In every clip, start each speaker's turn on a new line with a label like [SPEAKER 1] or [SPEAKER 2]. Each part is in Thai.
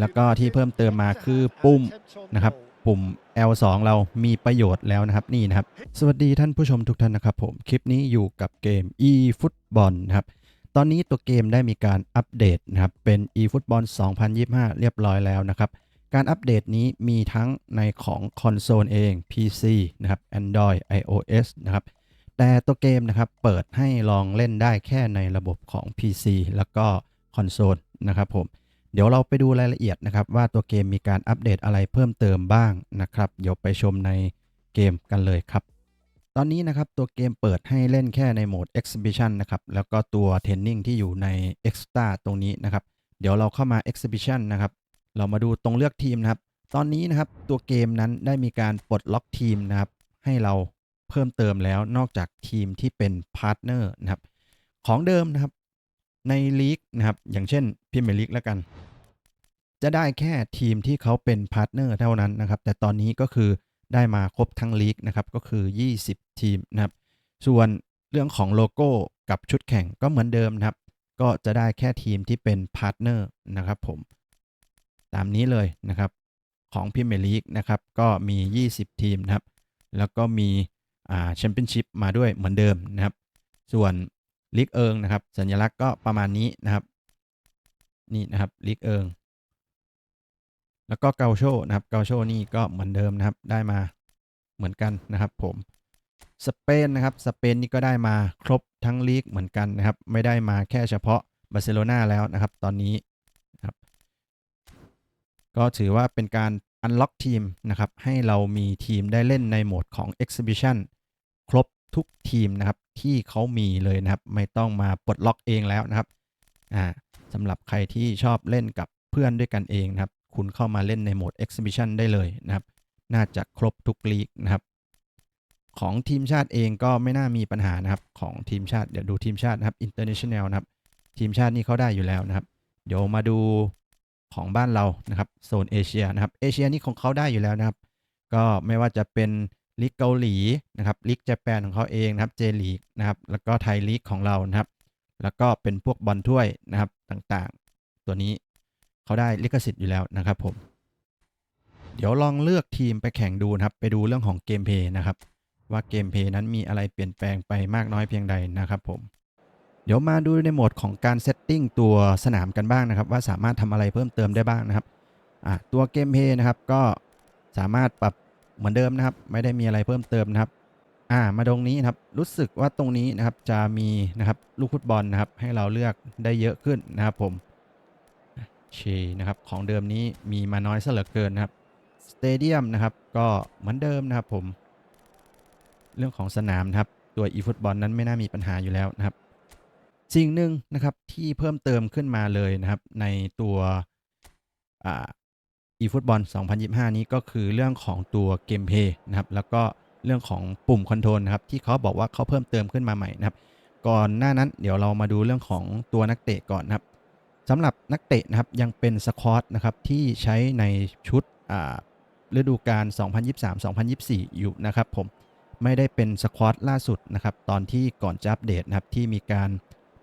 [SPEAKER 1] แล้วก็ที่เพิ่มเติมมาคือปุ่มนะครับปุ่ม L2 เรามีประโยชน์แล้วนะครับนี่นะครับ สวัสดีท่านผู้ชมทุกท่านนะครับผม คลิปนี้อยู่กับเกม eFootball นะครับ ตอนนี้ตัวเกมได้มีการอัปเดตนะครับ เป็น eFootball 2025 เรียบร้อยแล้วนะครับ การอัปเดตนี้มีทั้งในของคอนโซลเอง PC นะครับ Android iOS นะครับ แต่ตัวเกมนะครับเปิดให้ลองเล่นได้แค่ในระบบของ PC แล้วก็คอนโซลนะครับผม เดี๋ยวเราไปดูรายละเอียดนะครับ ว่าตัวเกมมีการอัปเดตอะไรเพิ่มเติมบ้างนะครับ เดี๋ยวไปชมในเกมกันเลยครับ ตอนนี้นะครับตัวเกมเปิดให้เล่นแค่ในโหมด Exhibition นะครับ แล้วก็ตัว Training ที่อยู่ใน Extra ตรงนี้นะครับ เดี๋ยวเราเข้ามา Exhibition นะครับ เรามาดูตรงเลือกทีมนะครับ ตอนนี้นะครับตัวเกมนั้นได้มีการปลดล็อกทีมนะครับ ให้เราเพิ่มเติมแล้วนอกจากทีมที่เป็นพาร์ทเนอร์นะครับ ของเดิมนะครับในลีกนะครับ อย่างเช่นพรีเมียร์ลีกแล้วกัน จะได้แค่ทีมที่เขาเป็นพาร์ทเนอร์เท่านั้นนะครับ แต่ตอนนี้ก็คือได้มาครบทั้งลีกนะครับ ก็คือ 20 ทีมนะครับ ส่วนเรื่องของโลโก้กับชุดแข่งก็เหมือนเดิมนะครับ ก็จะได้แค่ทีมที่เป็นพาร์ทเนอร์นะครับผม ตามนี้เลยนะครับ ของพรีเมียร์ลีกนะครับ ก็มี 20 ทีมนะครับ แล้วก็มีแชมเปี้ยนชิพมาด้วยเหมือนเดิมนะครับ ส่วนลีกเอิงนะครับ สัญลักษณ์ก็ประมาณนี้นะครับ นี่นะครับลีกเอิง แล้วก็เกาโชนะครับเกาโชนี่ก็เหมือนเดิมนะครับได้มาเหมือนกันนะครับผมสเปนนะครับสเปนนี่ก็ได้มาครบทั้งลีกเหมือนกันนะครับ ไม่ได้มาแค่เฉพาะบาร์เซโลนาแล้วนะครับ ตอนนี้นะครับ ก็ถือว่าเป็นการ unlock ทีมนะครับ ให้เรามีทีมได้เล่นในโหมดของ exhibition ครบทุกทีมนะครับ ที่เขามีเลยนะครับ ไม่ต้องมาปลดล็อกเองแล้วนะครับอ่าสำหรับใครที่ชอบเล่นกับเพื่อนด้วยกันเองนะครับ คุณเข้ามาเล่นในโหมด exhibition ได้เลยนะครับ น่าจะครบทุกลีกนะครับ ของทีมชาติเองก็ไม่น่ามีปัญหานะครับของทีมชาติเดี๋ยวดูทีมชาตินะครับ international นะครับ ทีมชาตินี่เขาได้อยู่แล้วนะครับ เดี๋ยวมาดูของบ้านเรานะครับโซนเอเชียนะครับเอเชียนี่ของเขาได้อยู่แล้วนะครับ ก็ไม่ว่าจะเป็นลีกเกาหลีนะครับลีกญี่ปุ่นของเขาเองนะครับเจลีกนะครับแล้วก็ไทยลีกของเรานะครับ แล้วก็เป็นพวกบอลถ้วยนะครับต่างๆ ตัวนี้ เขาได้ลิขสิทธิ์อยู่แล้วนะครับผม เดี๋ยวลองเลือกทีมไปแข่งดูนะครับ ไปดูเรื่องของเกมเพย์นะครับ ว่าเกมเพย์นั้นมีอะไรเปลี่ยนแปลงไปมากน้อยเพียงใดนะครับผม เดี๋ยวมาดูในโหมดของการเซตติ้งตัวสนามกันบ้างนะครับ ว่าสามารถทำอะไรเพิ่มเติมได้บ้างนะครับตัวเกมเพย์นะครับก็สามารถปรับเหมือนเดิมนะครับ ไม่ได้มีอะไรเพิ่มเติมนะครับ่ามาตรงนี้นะครับรู้สึกว่าตรงนี้นะครับจะมีนะครับลูกฟุตบอลนะครับให้เราเลือกได้เยอะขึ้นนะครับผม เชนะครับของเดิมนี้มีมาน้อยซะเหลือเกินนะครับสเตเดียมนะครับก็เหมือนเดิมนะครับผม เรื่องของสนามนะครับตัว eFootball นั้นไม่น่ามีปัญหาอยู่แล้วนะครับ สิ่งหนึ่งนะครับที่เพิ่มเติมขึ้นมาเลยนะครับ ในตัวอ่า eFootball 2025 นี้ก็คือเรื่องของตัวเกมเพย์นะครับ แล้วก็เรื่องของปุ่มคอนโทรลนะครับ ที่เขาบอกว่าเขาเพิ่มเติมขึ้นมาใหม่นะครับ ก่อนหน้านั้นเดี๋ยวเรามาดูเรื่องของตัวนักเตะก่อนนะครับ สำหรับนักเตะนะครับยังเป็นสควอตนะครับที่ใช้ในชุดอ่าฤดูกาล 2023-2024 อยู่นะครับผมไม่ได้เป็นสควอตล่าสุดนะครับตอนที่ก่อนจะอัปเดตนะครับที่มีการ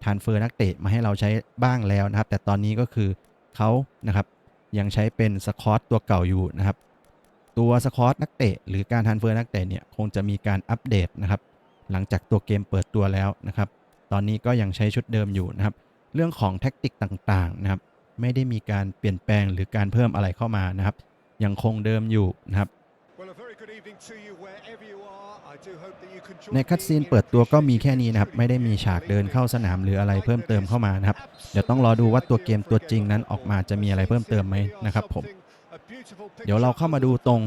[SPEAKER 1] ทานเฟอร์นักเตะมาให้เราใช้บ้างแล้วนะครับ แต่ตอนนี้ก็คือเขานะครับยังใช้เป็นสควอตตัวเก่าอยู่นะครับตัวสควอตนักเตะหรือการทานเฟอร์นักเตะเนี่ยคงจะมีการอัปเดตนะครับหลังจากตัวเกมเปิดตัวแล้วนะครับ ตอนนี้ก็ยังใช้ชุดเดิมอยู่นะครับ เรื่องของแท็กติกต่างๆนะครับไม่ได้มีการเปลี่ยนแปลงหรือการเพิ่มอะไรเข้ามานะครับ ยังคงเดิมอยู่นะครับในคัดซีนเปิดตัวก็มีแค่นี้นะครับ ไม่ได้มีฉากเดินเข้าสนามหรืออะไรเพิ่มเติมเข้ามานะครับ เดี๋ยวต้องรอดูว่าตัวเกมตัวจริงนั้นออกมาจะมีอะไรเพิ่มเติมไหมนะครับผม เดี๋ยวเราเข้ามาดูตรง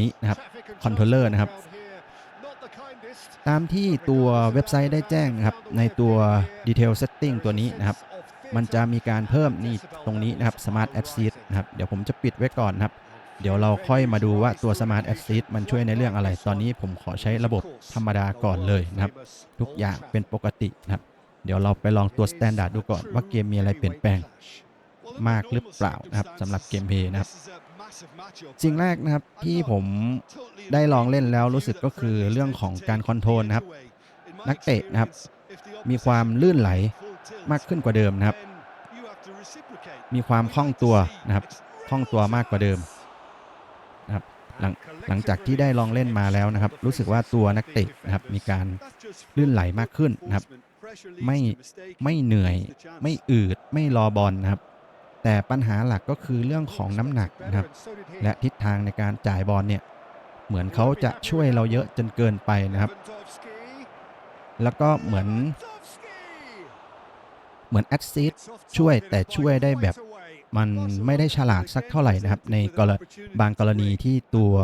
[SPEAKER 1] นี้นะครับคอนโทรลเลอร์นะครับ ตามที่ตัวเว็บไซต์ได้แจ้งนะครับในตัว Detail Setting ตัวนี้นะครับ มันจะมีการเพิ่มนี่ตรงนี้นะครับ Smart Assist นะครับเดี๋ยวผมจะปิดไว้ก่อนนะครับ เดี๋ยวเราค่อยมาดูว่าตัว Smart Assist มันช่วยในเรื่องอะไร ตอนนี้ผมขอใช้ระบบธรรมดาก่อนเลยนะครับ ทุกอย่างเป็นปกตินะครับ เดี๋ยวเราไปลองตัว Standard ดูก่อนว่าเกมมีอะไรเปลี่ยนแปลงมากหรือเปล่านะครับสำหรับเกมเพย์นะครับ สิ่งแรกนะครับที่ผมได้ลองเล่นแล้วรู้สึกก็คือเรื่องของการคอนโทรลนะครับ นักเตะนะครับ มีความลื่นไหลมากขึ้นกว่าเดิมนะครับ มีความคล่องตัวนะครับคล่องตัวมากกว่าเดิมนะครับหลังหลังจากที่ได้ลองเล่นมาแล้วนะครับ รู้สึกว่าตัวนักเตะนะครับ มีการลื่นไหลมากขึ้นนะครับ ไม่ไม่เหนื่อย ไม่อืดไม่รอบอลนะครับ แต่ปัญหาหลักก็คือเรื่องของน้ำหนักนะครับและทิศทางในการจ่ายบอลเนี่ยเหมือนเขาจะช่วยเราเยอะจนเกินไปนะครับ แล้วก็เหมือนเหมือนแอดซิสช่วยแต่ช่วยได้แบบมันไม่ได้ฉลาดสักเท่าไหร่นะครับ ในกรบางกรณีที่ตัว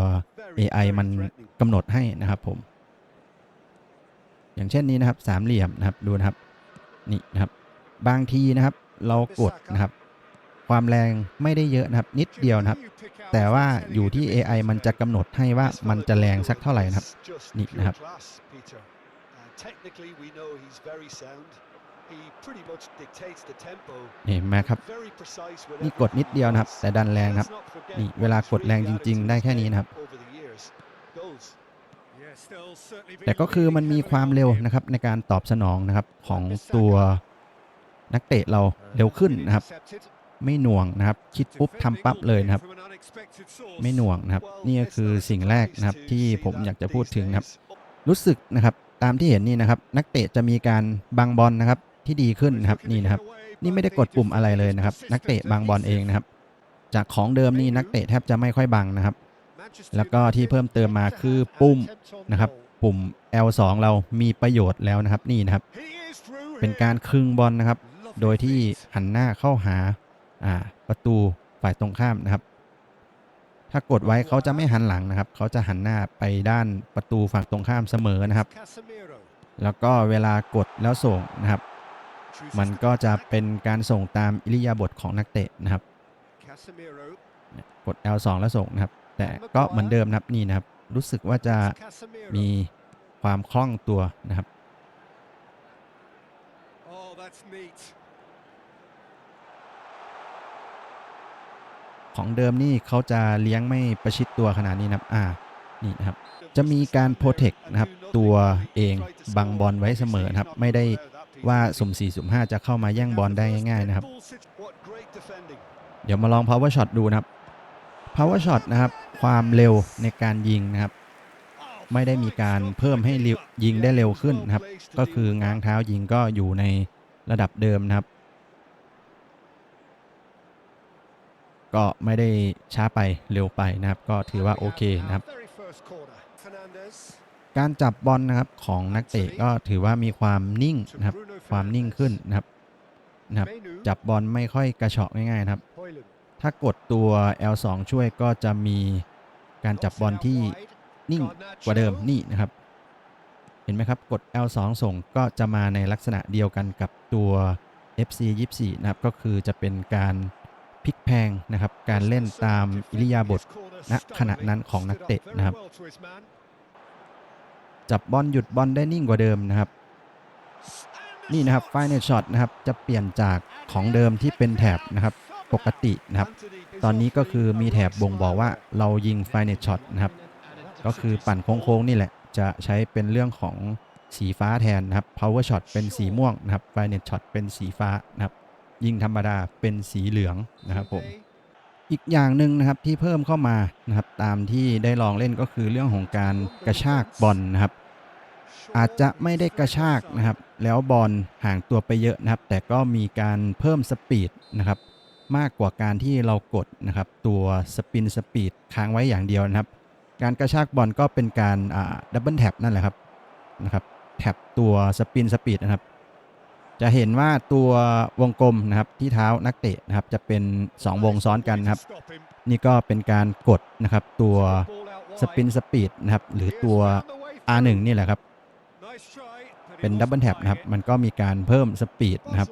[SPEAKER 1] AI มันกำหนดให้นะครับผม อย่างเช่นนี้นะครับสามเหลี่ยมนะครับดูนะครับนี่นะครับ บางทีนะครับ เรากดนะครับ ความแรงไม่ได้เยอะนะครับ นิดเดียวนะครับ แต่ว่าอยู่ที่ AI มันจะกำหนดให้ว่ามันจะแรงสักเท่าไหร่นะครับ นี่นะครับ เห็นไหมครับ นี่กดนิดเดียวนะครับ แต่ดันแรงครับ นี่เวลากดแรงจริง ๆ ได้แค่นี้นะครับ แต่ก็คือมันมีความเร็วนะครับในการตอบสนองนะครับของตัวนักเตะเราเร็วขึ้นนะครับ ไม่หน่วงนะครับ คิดปุ๊บทำปั๊บเลยนะครับ ไม่หน่วงนะครับ นี่ก็คือสิ่งแรกนะครับที่ผมอยากจะพูดถึงนะครับ รู้สึกนะครับตามที่เห็นนี่นะครับ นักเตะจะมีการบังบอลนะครับที่ดีขึ้นนะครับนี่นะครับ นี่ไม่ได้กดปุ่มอะไรเลยนะครับ นักเตะบังบอลเองนะครับ จากของเดิมนี่นักเตะแทบจะไม่ค่อยบังนะครับ แล้วก็ที่เพิ่มเติมมาคือปุ่มนะครับ ปุ่ม L2 เรามีประโยชน์แล้วนะครับนี่นะครับ เป็นการคึงบอลนะครับ โดยที่หันหน้าเข้าหา ประตูฝ่ายตรงข้ามนะครับ ถ้ากดไว้เขาจะไม่หันหลังนะครับ เขาจะหันหน้าไปด้านประตูฝั่งตรงข้ามเสมอนะครับ แล้วก็เวลากดแล้วส่งนะครับ มันก็จะเป็นการส่งตามอิริยาบถของนักเตะนะครับ กด L2 แล้วส่งนะครับ แต่ก็เหมือนเดิมนะครับนี่นะครับ รู้สึกว่าจะมีความคล่องตัวนะครับ ของเดิมนี่เขาจะเลี้ยงไม่ประชิดตัวขนาดนี้นะครับอ่านี่นะครับจะมีการโปรเทคนะครับตัวเองบังบอลไว้เสมอนะครับ ไม่ได้ว่าสุ่ม4สุ่ม5 จะเข้ามาแย่งบอลได้ง่ายๆนะครับ เดี๋ยวมาลอง power shot ดูนะครับ power shot นะครับ ความเร็วในการยิงนะครับ ไม่ได้มีการเพิ่มให้ยิงได้เร็วขึ้นนะครับ ก็คือง้างเท้ายิงก็อยู่ในระดับเดิมนะครับ ก็ไม่ได้ช้าไปเร็วไปนะครับ ก็ถือว่าโอเคนะครับ การจับบอลนะครับของนักเตะก็ถือว่ามีความนิ่งนะครับ ความนิ่งขึ้นนะครับนะครับ จับบอลไม่ค่อยกระเฉาะง่ายๆนะครับ ถ้ากดตัว L2 ช่วยก็จะมีการจับบอลที่นิ่งกว่าเดิมนี่นะครับ เห็นไหมครับกด L2 ส่งก็จะมาในลักษณะเดียวกันกับตัว FC 24นะครับ ก็คือจะเป็นการ พลิกแพงนะครับการเล่นตามอิริยาบถณขณะนั้นของนักเตะนะครับ จับบอลหยุดบอลได้นิ่งกว่าเดิมนะครับ นี่นะครับ Final Shot นะครับจะเปลี่ยนจากของเดิมที่เป็นแถบนะครับปกตินะครับ ตอนนี้ก็คือมีแถบบ่งบอกว่าเรายิง Final Shot นะครับ ก็คือปั่นโค้งๆนี่แหละจะใช้เป็นเรื่องของสีฟ้าแทนนะครับ Power Shot เป็นสีม่วงนะครับ Final Shot เป็นสีฟ้านะครับ ยิงธรรมดาเป็นสีเหลืองนะครับผมอีกอย่างหนึ่งนะครับที่เพิ่มเข้ามานะครับตามที่ได้ลองเล่นก็คือเรื่องของการกระชากบอลนะครับ อาจจะไม่ได้กระชากนะครับ แล้วบอลห่างตัวไปเยอะนะครับ แต่ก็มีการเพิ่มสปีดนะครับ มากกว่าการที่เรากดนะครับ ตัวสปินสปีดค้างไว้อย่างเดียวนะครับ การกระชากบอลก็เป็นการดับเบิลแท็บนั่นแหละครับนะครับแท็บตัวสปินสปีดนะครับ จะเห็นว่าตัววงกลมนะครับที่เท้านักเตะนะครับจะเป็น 2 วงซ้อนกันนะครับ นี่ก็เป็นการกดนะครับตัวสปินสปีดนะครับหรือตัว R1 นี่แหละครับ เป็นดับเบิลแท็บนะครับมันก็มีการเพิ่มสปีดนะครับ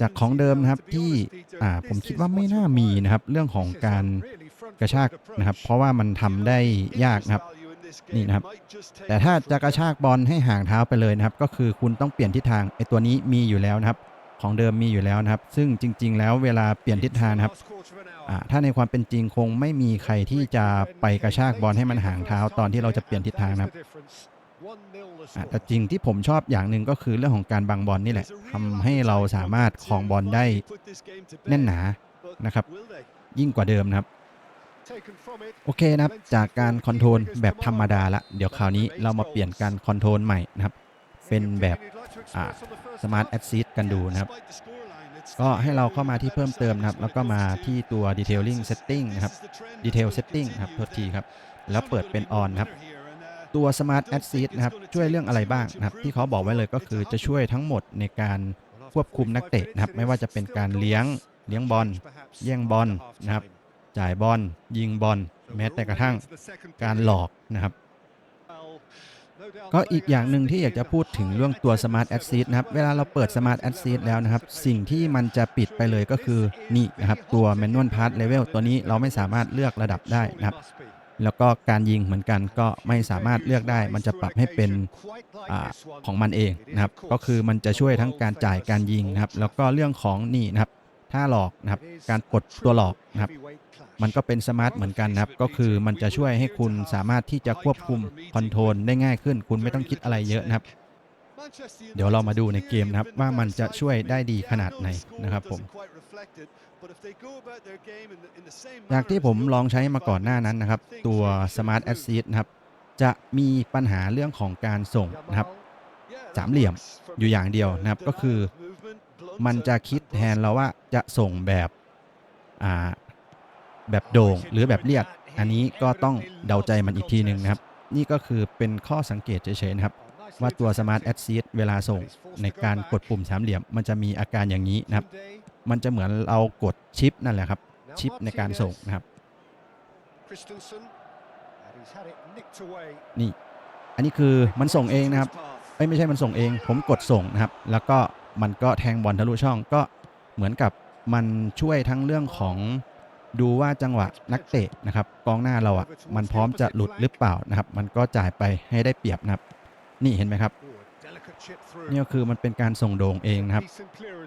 [SPEAKER 1] จากของเดิมนะครับที่ผมคิดว่าไม่น่ามีนะครับ เรื่องของการกระชากนะครับ เพราะว่ามันทำได้ยากนะครับ นี่นะครับ แต่ถ้าจะกระชากบอลให้ห่างเท้าไปเลยนะครับ ก็คือคุณต้องเปลี่ยนทิศทางไอตัวนี้มีอยู่แล้วนะครับ ของเดิมมีอยู่แล้วนะครับ ซึ่งจริง ๆ แล้วเวลาเปลี่ยนทิศทางนะครับถ้าในความเป็นจริงคงไม่มีใครที่จะไปกระชากบอลให้มันห่างเท้าตอนที่เราจะเปลี่ยนทิศทางนะครับแต่จริงที่ผมชอบอย่างหนึ่งก็คือเรื่องของการบังบอลนี่แหละทำให้เราสามารถครองบอลได้แน่นหนานะครับ ยิ่งกว่าเดิมนะครับ โอเคนะครับ จากการคอนโทรลแบบธรรมดาละเดี๋ยวคราวนี้เรามาเปลี่ยนการคอนโทรลใหม่นะครับ เป็นแบบอ่า Smart Assist กันดูนะครับ ก็ให้เราเข้ามาที่เพิ่มเติมนะครับ แล้วก็มาที่ตัว Detailing Setting นะครับ Detail Setting ครับโทษทีครับ แล้วเปิดเป็น On นะครับตัว Smart Assist นะครับ ช่วยเรื่องอะไรบ้างนะครับ ที่เขาบอกไว้เลยก็คือจะช่วยทั้งหมดในการควบคุมนักเตะนะครับ ไม่ว่าจะเป็นการเลี้ยงเลี้ยงบอลแย่งบอลนะครับ จ่ายบอลยิงบอลแม้แต่กระทั่งการหลอกนะครับ ก็อีกอย่างหนึ่งที่อยากจะพูดถึงเรื่องตัว Smart Assist นะครับ เวลาเราเปิด Smart Assist แล้วนะครับ สิ่งที่มันจะปิดไปเลยก็คือนี่นะครับ ตัว Manual Pass Level ตัวนี้เราไม่สามารถเลือกระดับได้นะครับ แล้วก็การยิงเหมือนกันก็ไม่สามารถเลือกได้ มันจะปรับให้เป็นอของมันเองนะครับ ก็คือมันจะช่วยทั้งการจ่ายการยิงนะครับ แล้วก็เรื่องของนี่นะครับ ถ้าหลอกนะครับ การกดตัวหลอกนะครับ มันก็เป็นสมาร์ทเหมือนกันครับ ก็คือมันจะช่วยให้คุณสามารถที่จะควบคุมคอนโทรลได้ง่ายขึ้น คุณไม่ต้องคิดอะไรเยอะนะครับ เดี๋ยวเรามาดูในเกมนะครับ ว่ามันจะช่วยได้ดีขนาดไหนนะครับผม จากที่ผมลองใช้มาก่อนหน้านั้นนะครับ ตัว Smart Assist นะครับ จะมีปัญหาเรื่องของการส่งนะครับสามเหลี่ยมอยู่อย่างเดียวนะครับ ก็คือมันจะคิดแทนเราว่าจะส่งแบบอ่า แบบโด่งหรือแบบเรียบอันนี้ก็ต้องเดาใจมันอีกทีหนึ่งนะครับ นี่ก็คือเป็นข้อสังเกตเฉยๆนะครับ ว่าตัว Smart Assist เวลาส่งในการกดปุ่มสามเหลี่ยม มันจะมีอาการอย่างนี้นะครับ มันจะเหมือนเรากดชิปนั่นแหละครับ ชิปในการส่งนะครับ นี่ อันนี้คือมันส่งเองนะครับเอ้ยไม่ใช่มันส่งเอง ผมกดส่งนะครับ แล้วก็มันก็แทงบอลทะลุช่องก็เหมือนกับมันช่วยทั้งเรื่องของ ดูว่าจังหวะนักเตะนะครับกองหน้าเราอะมันพร้อมจะหลุดหรือเปล่านะครับ มันก็จ่ายไปให้ได้เปรียบนะครับ นี่เห็นไหมครับนี่ก็คือมันเป็นการส่งโด่งเองนะครับ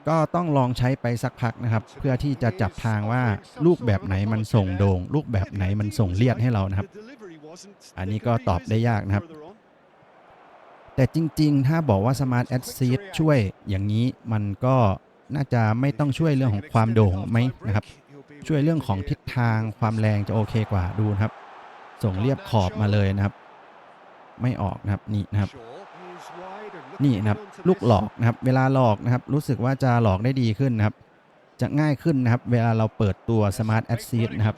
[SPEAKER 1] ก็ต้องลองใช้ไปสักพักนะครับ เพื่อที่จะจับทางว่าลูกแบบไหนมันส่งโด่งลูกแบบไหนมันส่งเลียดให้เรานะครับ อันนี้ก็ตอบได้ยากนะครับ แต่จริง ๆ ถ้าบอกว่า Smart Assist ช่วยอย่างนี้มันก็น่าจะไม่ต้องช่วยเรื่องของความโด่งไหมนะครับ ช่วยเรื่องของทิศทางความแรงจะโอเคกว่าดูนะครับ ส่งเรียบขอบมาเลยนะครับ ไม่ออกนะครับนี่นะครับ นี่นะครับลูกหลอกนะครับ เวลาหลอกนะครับ รู้สึกว่าจะหลอกได้ดีขึ้นนะครับ จะง่ายขึ้นนะครับ เวลาเราเปิดตัว Smart Assist นะครับ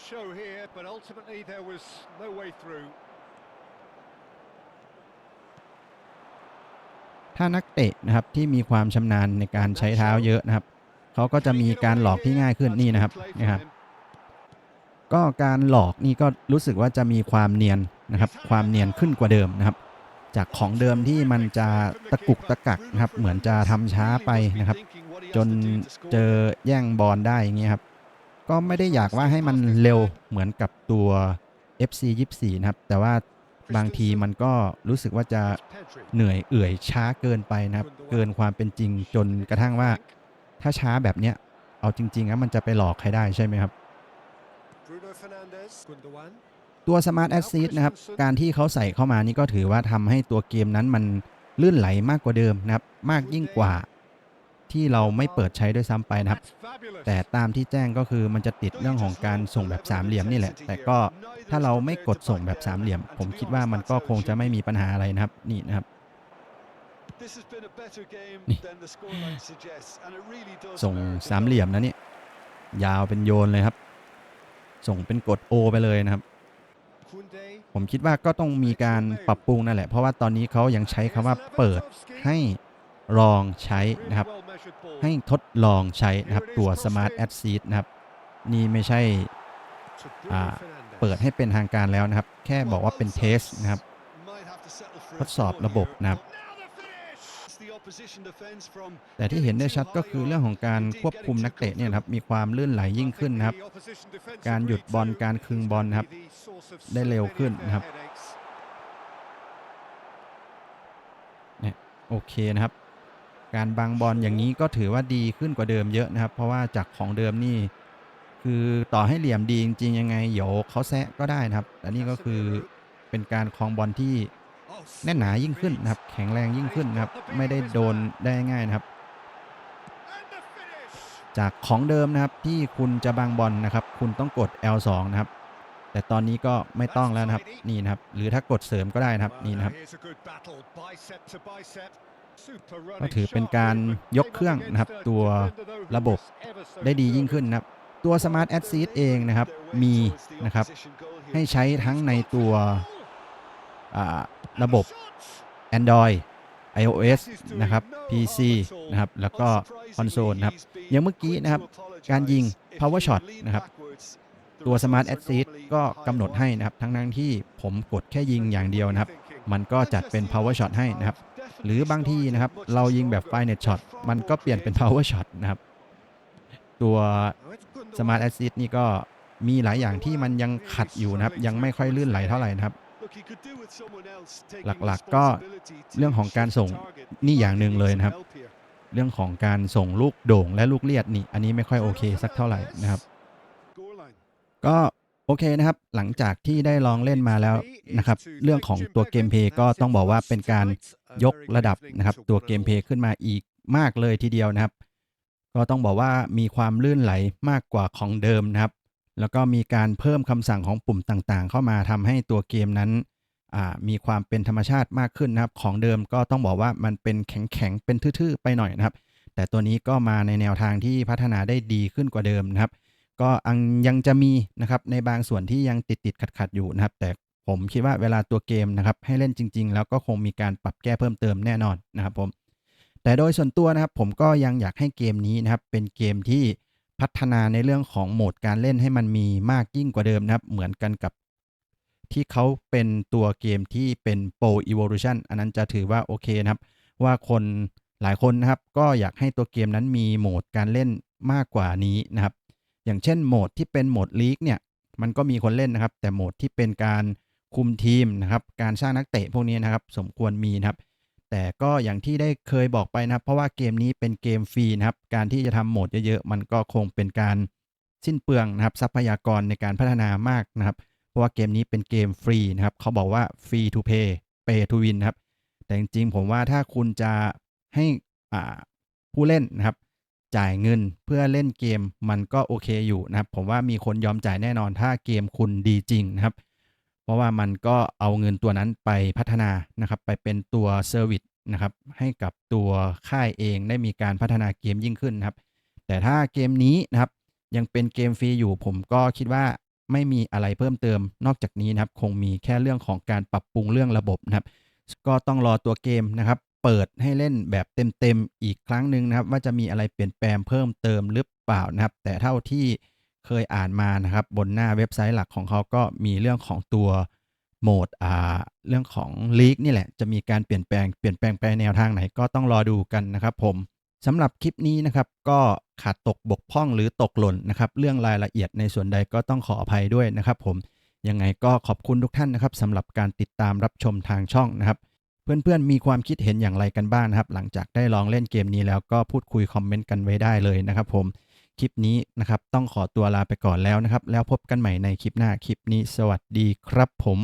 [SPEAKER 1] ถ้านักเตะนะครับที่มีความชำนาญในการใช้เท้าเยอะนะครับ เขาก็จะมีการหลอกที่ง่ายขึ้นนี่นะครับนะครับ ก็การหลอกนี่ก็รู้สึกว่าจะมีความเนียนนะครับ ความเนียนขึ้นกว่าเดิมนะครับ จากของเดิมที่มันจะตะกุกตะกักนะครับ เหมือนจะทำช้าไปนะครับ จนเจอแย่งบอลได้อย่างเงี้ยครับ ก็ไม่ได้อยากว่าให้มันเร็วเหมือนกับตัว FC 24นะครับ แต่ว่าบางทีมันก็รู้สึกว่าจะเหนื่อยเอื่อยช้าเกินไปนะครับ เกินความเป็นจริงจนกระทั่งว่า ถ้าช้าแบบเนี้ยเอาจริงๆแล้วมันจะไปหลอกใครได้ใช่ไหมครับ ตัว Smart Assist นะครับ การที่เขาใส่เข้ามานี่ก็ถือว่าทำให้ตัวเกมนั้นมันลื่นไหลมากกว่าเดิมนะครับ มากยิ่งกว่าที่เราไม่เปิดใช้ด้วยซ้ำไปนะครับ แต่ตามที่แจ้งก็คือมันจะติดเรื่องของการส่งแบบสามเหลี่ยมนี่แหละ แต่ก็ถ้าเราไม่กดส่งแบบสามเหลี่ยม ผมคิดว่ามันก็คงจะไม่มีปัญหาอะไรนะครับ นี่นะครับนี่ส่งสามเหลี่ยมนะเนี่ยยาวเป็นโยนเลยครับ ส่งเป็นกด O ไปเลยนะครับ ผมคิดว่าก็ต้องมีการปรับปรุงนั่นแหละ เพราะว่าตอนนี้เขายังใช้คำว่าเปิดให้ลองใช้นะครับ ให้ทดลองใช้นะครับตัว Smart Assist นะครับ นี่ไม่ใช่เปิดให้เป็นทางการแล้วนะครับ แค่บอกว่าเป็นเทสนะครับ ทดสอบระบบนะครับ แต่ที่เห็นได้ชัดก็คือเรื่องของการควบคุมนักเตะเนี่ยครับมีความลื่นไหลยิ่งขึ้นนะครับ การหยุดบอลการคึงบอลนะครับ ได้เร็วขึ้นนะครับเนี่ยโอเคนะครับ การบังบอลอย่างนี้ก็ถือว่าดีขึ้นกว่าเดิมเยอะนะครับ เพราะว่าจากของเดิมนี่คือต่อให้เหลี่ยมดีจริงๆยังไงเดี๋ยวเขาแซะก็ได้นะครับแต่นี่ก็คือเป็นการคลองบอลที่ แน่นหนายิ่งขึ้นนะครับ แข็งแรงยิ่งขึ้นนะครับ ไม่ได้โดนได้ง่ายนะครับ จากของเดิมนะครับที่คุณจะบังบอลนะครับ คุณต้องกด L2 นะครับ แต่ตอนนี้ก็ไม่ต้องแล้วนะครับนี่นะครับ หรือถ้ากดเสริมก็ได้นะครับนี่นะครับก็ถือเป็นการยกเครื่องนะครับ ตัวระบบได้ดียิ่งขึ้นนะครับ ตัว Smart Assist เองนะครับมีนะครับ ให้ใช้ทั้งในตัวอ่า ระบบ Android iOS นะครับ PC นะครับ แล้วก็คอนโซลนะครับ อย่างเมื่อกี้นะครับ การยิง power shot นะครับ ตัว Smart Assist ก็กำหนดให้นะครับ ทั้งนั้นที่ผมกดแค่ยิงอย่างเดียวนะครับ มันก็จัดเป็น power shot ให้นะครับ หรือบางที่นะครับ เรายิงแบบ Final Shot มันก็เปลี่ยนเป็น power shot นะครับ ตัว Smart Assist นี่ก็มีหลายอย่างที่มันยังขัดอยู่นะครับ ยังไม่ค่อยลื่นไหลเท่าไหร่นะครับ
[SPEAKER 2] หลักๆก็เรื่องของการส่ง
[SPEAKER 1] นี่อย่างหนึ่งเลยนะครับ เรื่องของการส่งลูกโด่งและลูกเลียดนี่ อันนี้ไม่ค่อยโอเคสักเท่าไหร่นะครับ ก็โอเคนะครับ หลังจากที่ได้ลองเล่นมาแล้วนะครับ เรื่องของตัวเกมเพลย์ก็ต้องบอกว่าเป็นการยกระดับนะครับ ตัวเกมเพลย์ขึ้นมาอีกมากเลยทีเดียวนะครับ ก็ต้องบอกว่ามีความลื่นไหลมากกว่าของเดิมนะครับ แล้วก็มีการเพิ่มคำสั่งของปุ่มต่างๆ เข้ามาทำให้ตัวเกมนั้นมีความเป็นธรรมชาติมากขึ้นนะครับ ของเดิมก็ต้องบอกว่ามันเป็นแข็งๆ เป็นทื่อๆ ไปหน่อยนะครับ แต่ตัวนี้ก็มาในแนวทางที่พัฒนาได้ดีขึ้นกว่าเดิมนะครับ ก็ยังจะมีนะครับในบางส่วนที่ยังติดติดขัดขัดๆอยู่นะครับ แต่ผมคิดว่าเวลาตัวเกมนะครับให้เล่นจริง ๆ แล้วก็คงมีการปรับแก้เพิ่มเติมแน่นอนนะครับผม แต่โดยส่วนตัวนะครับผมก็ยังอยากให้เกมนี้นะครับเป็นเกมที่ พัฒนาในเรื่องของโหมดการเล่นให้มันมีมากยิ่งกว่าเดิมนะครับ เหมือนกันกับที่เขาเป็นตัวเกมที่เป็น Pro Evolution อันนั้นจะถือว่าโอเคนะครับ ว่าคนหลายคนนะครับ ก็อยากให้ตัวเกมนั้นมีโหมดการเล่นมากกว่านี้นะครับ อย่างเช่นโหมดที่เป็นโหมดลีกเนี่ยมันก็มีคนเล่นนะครับ แต่โหมดที่เป็นการคุมทีมนะครับ การสร้างนักเตะพวกนี้นะครับ สมควรมีนะครับ แต่ก็อย่างที่ได้เคยบอกไปนะครับ เพราะว่าเกมนี้เป็นเกมฟรีนะครับ การที่จะทำโหมดเยอะๆ มันก็คงเป็นการสิ้นเปลืองนะครับ ทรัพยากรในการพัฒนามากนะครับ เพราะว่าเกมนี้เป็นเกมฟรีนะครับ เขาบอกว่าฟรี to pay pay to win นะครับ แต่จริงๆผมว่าถ้าคุณจะให้อ่าผู้เล่นนะครับ จ่ายเงินเพื่อเล่นเกมมันก็โอเคอยู่นะครับ ผมว่ามีคนยอมจ่ายแน่นอนถ้าเกมคุณดีจริงนะครับ เพราะว่ามันก็เอาเงินตัวนั้นไปพัฒนานะครับ ไปเป็นตัวเซอร์วิสนะครับ ให้กับตัวค่ายเองได้มีการพัฒนาเกมยิ่งขึ้นนะครับ แต่ถ้าเกมนี้นะครับ ยังเป็นเกมฟรีอยู่ ผมก็คิดว่าไม่มีอะไรเพิ่มเติม นอกจากนี้นะครับ คงมีแค่เรื่องของการปรับปรุงเรื่องระบบนะครับ ก็ต้องรอตัวเกมนะครับ เปิดให้เล่นแบบเต็มๆอีกครั้งหนึ่งนะครับ ว่าจะมีอะไรเปลี่ยนแปลงเพิ่มเติมหรือเปล่านะครับ แต่เท่าที่ เคยอ่านมานะครับบนหน้าเว็บไซต์หลักของเขาก็มีเรื่องของตัวโหมดอ่าเรื่องของลีกนี่แหละ จะมีการเปลี่ยนแปลงเปลี่ยนแปลงไปแนวทางไหนก็ต้องรอดูกันนะครับผมสำหรับคลิปนี้นะครับก็ขาดตกบกพร่องหรือตกหล่นนะครับเรื่องรายละเอียดในส่วนใดก็ต้องขออภัยด้วยนะครับผมยังไงก็ขอบคุณทุกท่านนะครับสำหรับการติดตามรับชมทางช่องนะครับ เพื่อนๆ มีความคิดเห็นอย่างไรกันบ้างนะครับ หลังจากได้ลองเล่นเกมนี้แล้วก็พูดคุยคอมเมนต์กันไว้ได้เลยนะครับผม คลิปนี้นะครับ ต้องขอตัวลาไปก่อนแล้วนะครับ แล้วพบกันใหม่ในคลิปหน้าคลิปนี้ สวัสดีครับผม